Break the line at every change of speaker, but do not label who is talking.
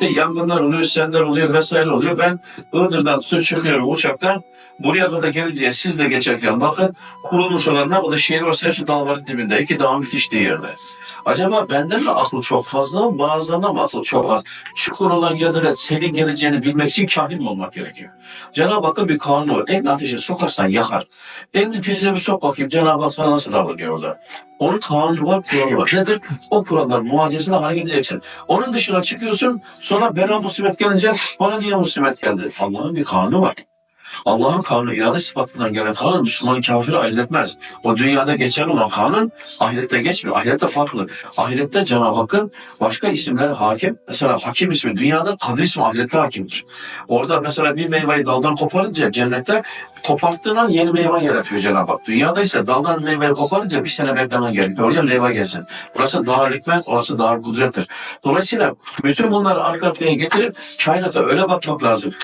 işte yangınlar oluyor, seller oluyor vesaire oluyor. Ben Iğdır'dan su çıkıyorum uçaktan. Buraya kadar gelince siz de geçerken bakın kurulmuş olanlar o da şehir varsa hepsi dağların dibinde. İki dağın bitiştiği yerde. Acaba benden mi akıl çok fazla, bazılarından mı akıl çok az? Çukur olan yerde senin geleceğini bilmek için kahin mi olmak gerekiyor? Cenab-ı Hakk'ın bir kanunu var. Elini ateşe sokarsan yakar. Elini prize bir sok bakayım Cenab-ı Hak sana nasıl davranıyor orada? Onun kanunu var, kuralı var. Nedir? O kurallar muhacesine hareket edeceksin. Onun dışına çıkıyorsun, sonra bela musibet gelince bana niye musibet geldi? Allah'ın bir kanunu var. Allah'ın kanunu irade sıfatından gelen kanun Müslüman kafiri ayırt etmez. O dünyada geçerli olan kanun ahirette geçmiyor. Ahirette farklı. Ahirette Cenab-ı Hakk'ın başka isimler hakim. Mesela hakim ismi dünyada kadir ismi ahirette hakimdir. Orada mesela bir meyveyi daldan koparınca cennette koparttığın yeni meyve yaratıyor Cenab-ı Hak. Dünyada ise daldan meyveyi koparınca bir sene beklemen gerekiyor. Oraya meyve gelsin. Burası dar hikmet, orası dar kudrettir. Dolayısıyla bütün bunları arka arkaya getirip kainata öyle bakmak lazım.